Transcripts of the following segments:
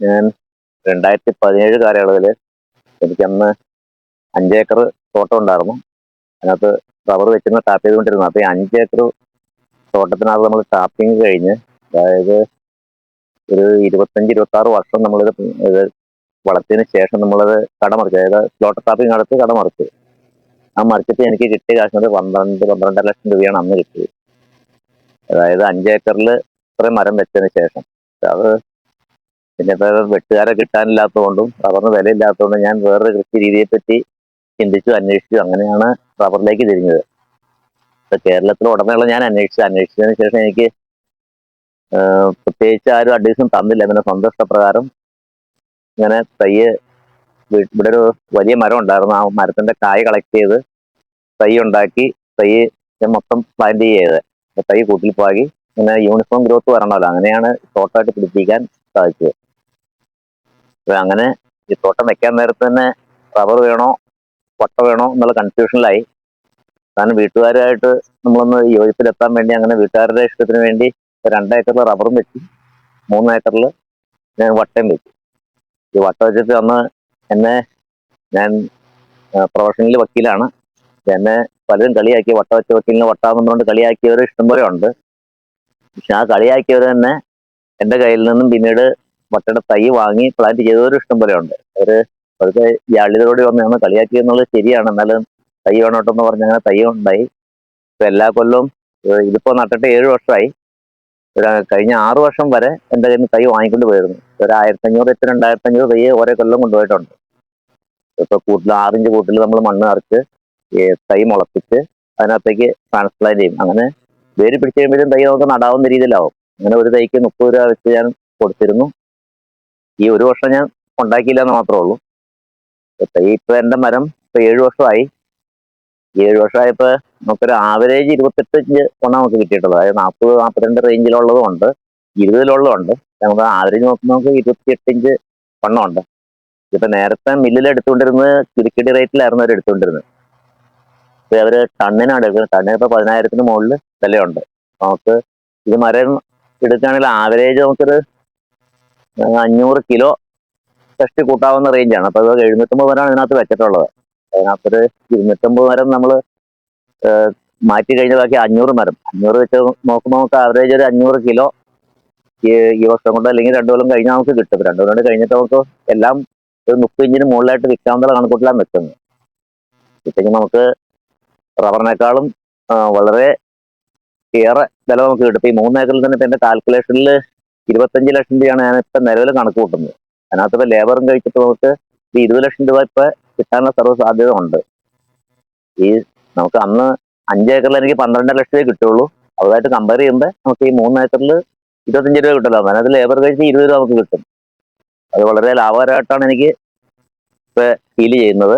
ഞാൻ രണ്ടായിരത്തി പതിനേഴ് കാലയളവിൽ എനിക്കന്ന് അഞ്ചേക്കർ തോട്ടം ഉണ്ടായിരുന്നു. അതിനകത്ത് റബ്ബർ വെച്ചിരുന്ന ടാപ്പ് ചെയ്തുകൊണ്ടിരുന്നു അപ്പോൾ ഈ അഞ്ചേക്കർ തോട്ടത്തിനകത്ത് നമ്മൾ ടാപ്പിങ് കഴിഞ്ഞ് അതായത് ഒരു ഇരുപത്തഞ്ച് ഇരുപത്തി ആറ് വർഷം നമ്മളിത് ഇത് വളർത്തിയതിന് ശേഷം നമ്മളത് കടമറിച്ചു അതായത് സ്ലോട്ടർ ടാപ്പിംഗ് നടത്തി കടമറിച്ചു ആ മറിച്ചിട്ട് എനിക്ക് കിട്ടിയ കാശ് പന്ത്രണ്ട് പന്ത്രണ്ടര ലക്ഷം രൂപയാണ് അന്ന് കിട്ടിയത്. അതായത് അഞ്ചേക്കറിൽ ഇത്രയും മരം വെച്ചതിന് ശേഷം. അത് പിന്നെ വേറെ വെട്ടുകാരെ കിട്ടാനില്ലാത്തതുകൊണ്ടും റബ്ബറിന് വിലയില്ലാത്തതുകൊണ്ടും ഞാൻ വേറൊരു കൃഷി രീതിയെ പറ്റി ചിന്തിച്ചു അന്വേഷിച്ചു. അങ്ങനെയാണ് റബ്ബറിലേക്ക് തിരിഞ്ഞത്. കേരളത്തിൽ ഉടനീളം ഞാൻ അന്വേഷിച്ചു. അന്വേഷിച്ചതിന് ശേഷം എനിക്ക് പ്രത്യേകിച്ച് ആരും അഡ്വൈസും തന്നില്ല. പിന്നെ സ്വന്തം ഇഷ്ടപ്രകാരം ഇങ്ങനെ തയ്യ് ഇവിടെ ഒരു വലിയ മരം ഉണ്ടായിരുന്നു. ആ മരത്തിന്റെ കായ് കളക്ട് ചെയ്ത് തൈ ഉണ്ടാക്കി തൈ മൊത്തം പ്ലാന്റ് അപ്പൊ തൈ കൂട്ടിൽ പാകി ഇങ്ങനെ യൂണിഫോം ഗ്രോത്ത് വരണമല്ലോ. അങ്ങനെയാണ് ഷോർട്ടായിട്ട് പിടിപ്പിക്കാൻ സാധിച്ചത്. അങ്ങനെ ഈ തോട്ടം വെക്കാൻ നേരത്ത് തന്നെ റബ്ബർ വേണോ? പട്ട വേണോ എന്നുള്ള കൺഫ്യൂഷനിലായി കാരണം വീട്ടുകാരുമായിട്ട് നമ്മളൊന്ന് യോജിപ്പിലെത്താൻ വേണ്ടി അങ്ങനെ വീട്ടുകാരുടെ ഇഷ്ടത്തിന് വേണ്ടി രണ്ട് ഏക്കറിൽ റബ്ബറും വെച്ചു മൂന്ന് ഏക്കറിൽ ഞാൻ വട്ടയും വെച്ചു. ഈ വട്ട വെച്ചിട്ട് അന്ന് എന്നെ ഞാൻ പ്രൊഫഷണൽ വക്കീലാണ്. എന്നെ പലരും കളിയാക്കി വട്ട വെച്ച വക്കീലിനെ വട്ടാന്ന് പറഞ്ഞുകൊണ്ട് കളിയാക്കിയവർ ഇഷ്ടംപോലെ ഉണ്ട്. പക്ഷെ ആ കളിയാക്കിയവർ തന്നെ എന്റെ കയ്യിൽ നിന്നും പിന്നീട് വട്ടയുടെ തൈ വാങ്ങി പ്ലാന്റ് ചെയ്തവരും ഇഷ്ടംപോലെ ഉണ്ട്. അവർ അവർക്ക് ജാള്യതയോടെ വന്നാണ് കളിയാക്കി എന്നുള്ളത് ശരിയാണ്. എന്നാലും തൈ വേണോട്ടെന്ന് പറഞ്ഞ് അങ്ങനെ തൈ ഉണ്ടായി. ഇപ്പൊ എല്ലാ കൊല്ലവും ഇതിപ്പോ നട്ടിട്ട് ഏഴ് വർഷമായി കഴിഞ്ഞ ആറു വർഷം വരെ എന്റെ കയ്യിൽ നിന്ന് തൈ വാങ്ങിക്കൊണ്ട് പോയിരുന്നു. ഒരു ആയിരത്തി അഞ്ഞൂറ് രണ്ടായിരത്തഞ്ഞൂറ് തൈ ഓരോ കൊല്ലം കൊണ്ടുപോയിട്ടുണ്ട്. ഇപ്പൊ കൂട്ടിൽ ആറിഞ്ച് കൂട്ടിൽ നമ്മൾ മണ്ണ് നിറച്ച് തൈ മുളപ്പിച്ച് അതിനകത്തേക്ക് ട്രാൻസ്പ്ലാന്റ് ചെയ്യും. അങ്ങനെ വേര് പിടിച്ച് കഴിയുമ്പോഴും തൈ നമുക്ക് നടാവുന്ന രീതിയിലാവും. അങ്ങനെ ഒരു തൈക്ക് മുപ്പത് രൂപ വെച്ച് ഞാൻ കൊടുത്തിരുന്നു. ഈ ഒരു വർഷം ഞാൻ ഉണ്ടാക്കിയില്ല എന്ന് മാത്രമേ ഉള്ളൂ. ഇപ്പൊ തൈ ഇപ്പൊ എന്റെ മരം ഇപ്പൊ ഏഴു വർഷമായി. ഏഴ് ഏഴു വർഷമായപ്പോ നമുക്കൊരു ആവറേജ് ഇരുപത്തെട്ട് കൊണ്ടാണ് നമുക്ക് കിട്ടിയിട്ടുള്ളത്. അതായത് നാൽപ്പത് നാൽപ്പത്തിരണ്ട് റേഞ്ചിലുള്ളതും ഉണ്ട് ഇരുപതിലുള്ളതും ഉണ്ട് നമുക്ക് ആവറേജ് നോക്കുമ്പോൾ നമുക്ക് ഇരുപത്തിയെട്ട് ഇഞ്ച് വണ്ണമുണ്ട് ഇപ്പൊ നേരത്തെ മില്ലിൽ എടുത്തുകൊണ്ടിരുന്നത് ചുരുക്കടി റേറ്റിലായിരുന്നു അവർ എടുത്തുകൊണ്ടിരുന്നത്. ഇപ്പൊ അവർ ടണ്ണിനാണ് എടുക്കുന്നത്. ടണ്ണിന് ഇപ്പൊ പതിനായിരത്തിന് മുകളിൽ വിലയുണ്ട്. നമുക്ക് ഇത് മരം എടുക്കുകയാണെങ്കിൽ ആവറേജ് നമുക്കൊരു അഞ്ഞൂറ് കിലോ ടെസ്റ്റ് കൂട്ടാവുന്ന റേഞ്ചാണ് അപ്പൊ എഴുന്നൂറ്റമ്പത് മരമാണ് ഇതിനകത്ത് വെച്ചിട്ടുള്ളത്. അതിനകത്തൊരു ഇരുന്നൂറ്റമ്പത് മരം നമ്മൾ മാറ്റി കഴിഞ്ഞ ബാക്കി അഞ്ഞൂറ് മരം. അഞ്ഞൂറ് വെച്ച് നോക്കുമ്പോൾ നമുക്ക് ആവറേജ് ഒരു അഞ്ഞൂറ് കിലോ ഈ വർഷം കൊണ്ട് അല്ലെങ്കിൽ രണ്ടു കൊല്ലം കഴിഞ്ഞാൽ നമുക്ക് കിട്ടും. രണ്ടു കൊല്ലം കഴിഞ്ഞിട്ട് നമുക്ക് എല്ലാം ഒരു മുപ്പത് ഇഞ്ചിന് മുകളിലായിട്ട് വിൽക്കാവുന്ന കണക്കൂട്ടിലാണ് നിൽക്കുന്നത്. ഇപ്പം നമുക്ക് റബ്ബറിനേക്കാളും വളരെ ഏറെ വില നമുക്ക് കിട്ടും. ഈ മൂന്ന് ഏക്കറിൽ തന്നെ എന്റെ കാൽക്കുലേഷനിൽ ഇരുപത്തഞ്ച് ലക്ഷം രൂപയാണ് ഞാൻ ഇപ്പൊ നിലവിൽ കണക്ക് കൂട്ടുന്നത്. അതിനകത്ത് ലേബറും കഴിച്ചിട്ട് നമുക്ക് ഈ ഇരുപത് ലക്ഷം രൂപ ഇപ്പൊ കിട്ടാനുള്ള സർവ സാധ്യത ഉണ്ട്. ഈ നമുക്ക് അന്ന് അഞ്ച് ഏക്കറിൽ എനിക്ക് പന്ത്രണ്ടര ലക്ഷം രൂപ കിട്ടുള്ളൂ. അതുമായിട്ട് കമ്പയർ ചെയ്യുമ്പോൾ നമുക്ക് ഈ മൂന്ന് ഏക്കറിൽ ഇരുപത്തഞ്ച് രൂപ കിട്ടില്ല അതിനകത്ത് ലേബർ കഴിച്ച് ഇരുപത് രൂപ നമുക്ക് കിട്ടും. അത് വളരെ ലാഭകരമായിട്ടാണ് എനിക്ക് ഇപ്പൊ ഫീൽ ചെയ്യുന്നത്.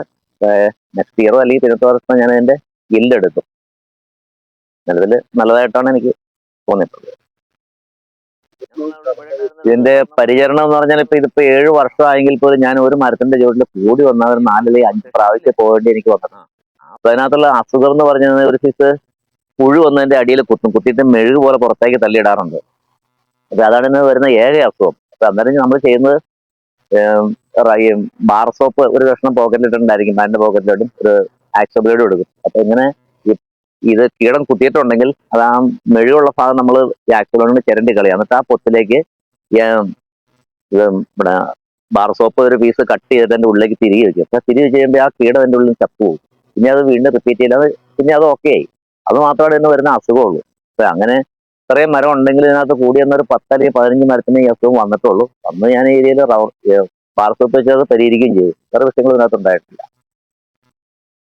നെക്സ്റ്റ് ഇയറോ അല്ലെങ്കിൽ പിന്നത്തെ വർഷം ഞാൻ അതിന്റെ ഗില്ലെടുക്കും നിലവിൽ നല്ലതായിട്ടാണ് എനിക്ക് തോന്നിയിട്ടുള്ളത്. ഇതിന്റെ പരിചരണം എന്ന് പറഞ്ഞാൽ ഇപ്പൊ ഇതിപ്പോ ഏഴ് വർഷമായെങ്കിൽ പോലും ഞാൻ ഒരു മരത്തിന്റെ ചുവട്ടിൽ കൂടി വന്നാൽ ഒരു നാലിലേ അഞ്ച് പ്രാവശ്യം പോകേണ്ടി എനിക്ക് വന്നത് അപ്പൊ അതിനകത്തുള്ള അസുഖം എന്ന് പറഞ്ഞ ഒരു സീസ് പുഴു വന്നതിന്റെ അടിയിൽ കുത്തും. കുത്തിയിട്ട് മെഴുക് പോലെ പുറത്തേക്ക് തള്ളിയിടാറുണ്ട്. അപ്പൊ അതാണ് ഇന്ന് വരുന്ന ഏക അസുഖം. അപ്പൊ അന്നേരം നമ്മൾ ചെയ്യുന്നത് ബാർ സോപ്പ് ഒരു കഷ്ണം പോക്കറ്റിലിട്ടുണ്ടായിരിക്കും പാന്റ് പോക്കറ്റിലിടും ഒരു ആക്സോ ബ്ലേഡും എടുക്കും അപ്പൊ ഇങ്ങനെ ഇത് കീടം കുത്തിയിട്ടുണ്ടെങ്കിൽ അത് ആ മെഴുകുള്ള ഭാഗം നമ്മൾ ഈ ആക്സോ ബ്ലേഡ് ചിരണ്ടി കളയുക. എന്നിട്ട് ആ പൊത്തിലേക്ക് ഇവിടെ ബാർ സോപ്പ് ഒരു പീസ് കട്ട് ചെയ്തിട്ട് അതിന്റെ ഉള്ളിലേക്ക് തിരികെ വെക്കും അപ്പൊ തിരികെ ചെയ്യുമ്പോൾ ആ കീടം അതിന്റെ ഉള്ളിൽ ചത്തുപോകും പിന്നെ അത് വീണ്ടും റിപ്പീറ്റ് ചെയ്താൽ പിന്നെ അത് ഓക്കെ ആയി. അത് മാത്രമാണ് ഇന്ന് വരുന്ന അസുഖമുള്ളൂ. അപ്പൊ അങ്ങനെ ഇത്രയും മരം ഉണ്ടെങ്കിൽ ഇതിനകത്ത് കൂടി എന്നൊരു പത്ത് അല്ലെങ്കിൽ പതിനഞ്ച് മരത്തിന് ഈ അസുഖം വന്നിട്ടുള്ളൂ. അന്ന് ഞാൻ ഏരിയയിൽ ബാർ സോപ്പ് വെച്ച് അത് പരിഹരിക്കുകയും ചെയ്തു. വേറെ വിഷയങ്ങൾ ഇതിനകത്ത് ഉണ്ടായിട്ടില്ല.